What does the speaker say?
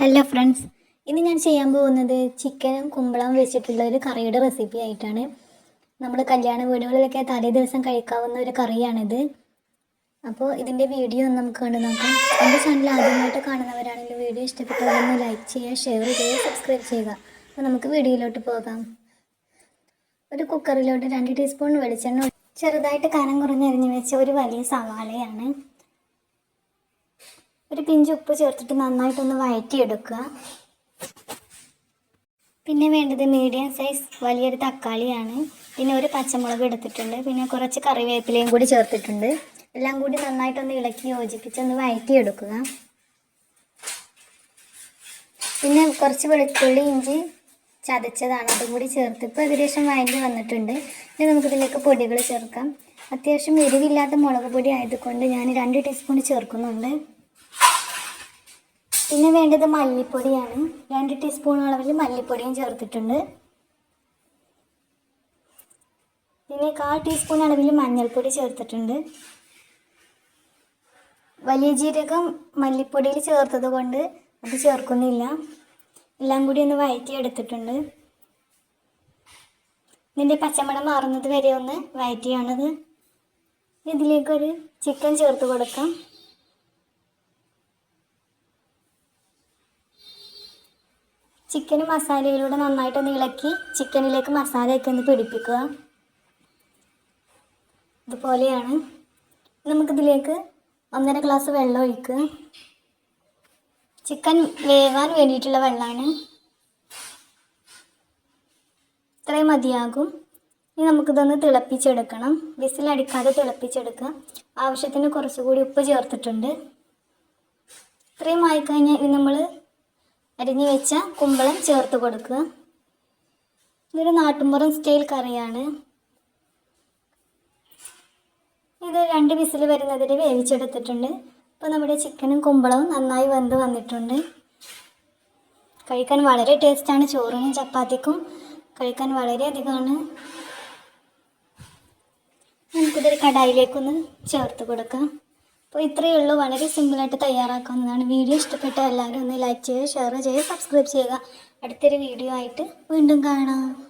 Hello friends ഇന്ന് ഞാൻ ചെയ്യാൻ പോകുന്നത് ചിക്കനും കുമ്പളവും വെച്ചിട്ടുള്ള ഒരു കറിയുടെ റെസിപ്പി ആയിട്ടാണ്. നമ്മൾ കല്യാണ വീടുകളിലൊക്കെ തലേ ദിവസം കഴിക്കാവുന്ന ഒരു കറിയാണിത്. അപ്പോൾ ഇതിന്റെ വീഡിയോ ഒന്ന് നമുക്ക് കണ്ടു നോക്കാം. എന്റെ ചാനൽ ആദ്യമായിട്ട് കാണുന്നവരാണെങ്കിൽ വീഡിയോ ഇഷ്ടപ്പെട്ടവരൊന്ന് ലൈക്ക് ചെയ്യുക ഷെയർ ചെയ്യുക സബ്സ്ക്രൈബ് ചെയ്യുക. അപ്പോൾ നമുക്ക് വീഡിയോയിലോട്ട് പോകാം. ഒരു കുക്കറിലോട്ട് രണ്ട് ടീസ്പൂൺ വെളിച്ചെണ്ണ ചെറുതായിട്ട് കനം കുറഞ്ഞരിഞ്ഞ് വെച്ച ഒരു വലിയ സവാളയാണ്. ഒരു പിഞ്ച് ഉപ്പ് ചേർത്തിട്ട് നന്നായിട്ടൊന്ന് വഴറ്റിയെടുക്കുക. പിന്നെ വേണ്ടത് മീഡിയം സൈസ് വലിയൊരു തക്കാളിയാണ്. പിന്നെ ഒരു പച്ചമുളക് എടുത്തിട്ടുണ്ട്. പിന്നെ കുറച്ച് കറിവേപ്പിലയും കൂടി ചേർത്തിട്ടുണ്ട്. എല്ലാം കൂടി നന്നായിട്ടൊന്ന് ഇളക്കി യോജിപ്പിച്ചൊന്ന് വഴറ്റിയെടുക്കുക. പിന്നെ കുറച്ച് വെളുത്തുള്ളി ഇഞ്ചി ചതച്ചതാണ്. അതും കൂടി ചേർത്ത് ഇപ്പോൾ ഏകദേശം വഴറ്റി വന്നിട്ടുണ്ട്. ഇനി നമുക്കിതിലേക്ക് പൊടികൾ ചേർക്കാം. അത്യാവശ്യം എരിവില്ലാത്ത മുളക് പൊടി ആയതുകൊണ്ട് ഞാൻ രണ്ട് ടീസ്പൂൺ ചേർക്കുന്നുണ്ട്. പിന്നെ വേണ്ടത് മല്ലിപ്പൊടിയാണ്. രണ്ട് ടീസ്പൂൺ അളവിൽ മല്ലിപ്പൊടിയും ചേർത്തിട്ടുണ്ട്. പിന്നെ കാൽ ടീസ്പൂൺ അളവിൽ മഞ്ഞൾപ്പൊടി ചേർത്തിട്ടുണ്ട്. വലിയ ജീരകം മല്ലിപ്പൊടിയിൽ ചേർത്തത് കൊണ്ട് അത് ചേർക്കുന്നില്ല. എല്ലാം കൂടി ഒന്ന് വഴറ്റി എടുത്തിട്ടുണ്ട് ഇതിന്റെ പച്ചമണം മാറുന്നത് വരെ ഒന്ന് വഴറ്റിയാണത് ഇതിലേക്കൊരു ചിക്കൻ ചേർത്ത് കൊടുക്കാം. ചിക്കൻ മസാലയിലൂടെ നന്നായിട്ടൊന്ന് ഇളക്കി ചിക്കനിലേക്ക് മസാലയൊക്കെ ഒന്ന് പിടിപ്പിക്കുക. ഇതുപോലെയാണ്. നമുക്കിതിലേക്ക് ഒന്നര ഗ്ലാസ് വെള്ളം ഒഴിക്കുക. ചിക്കൻ വേവാൻ വേണ്ടിയിട്ടുള്ള വെള്ളമാണ്. ഇത്രയും മതിയാകും. ഇനി നമുക്കിതൊന്ന് തിളപ്പിച്ചെടുക്കണം. വിസിലടിക്കാതെ തിളപ്പിച്ചെടുക്കുക. ആവശ്യത്തിന് കുറച്ചുകൂടി ഉപ്പ് ചേർത്തിട്ടുണ്ട്. ഇത്രയും ആയിക്കഴിഞ്ഞാൽ നമ്മൾ അരിഞ്ഞു വെച്ച കുമ്പളം ചേർത്ത് കൊടുക്കുക. ഇതൊരു നാട്ടുമ്പുറം സ്റ്റൈൽ കറിയാണ്. ഇത് രണ്ട് വിസിൽ വരുന്നതിന് വേവിച്ചെടുത്തിട്ടുണ്ട്. അപ്പോൾ നമ്മുടെ ചിക്കനും കുമ്പളവും നന്നായി വെന്ത് വന്നിട്ടുണ്ട്. കഴിക്കാൻ വളരെ ടേസ്റ്റാണ് ചോറിനും ചപ്പാത്തിക്കും കഴിക്കാൻ വളരെയധികമാണ്. നമുക്കിതൊരു കടായിലേക്കൊന്ന് ചേർത്ത് കൊടുക്കാം. അപ്പോൾ ഇത്രയേ ഉള്ളൂ. വളരെ സിമ്പിളായിട്ട് തയ്യാറാക്കാവുന്നതാണ്. വീഡിയോ ഇഷ്ടപ്പെട്ട എല്ലാവരും ഒന്ന് ലൈക്ക് ചെയ്യുക ഷെയർ ചെയ്യുക സബ്സ്ക്രൈബ് ചെയ്യുക. അടുത്തൊരു വീഡിയോ ആയിട്ട് വീണ്ടും കാണാം.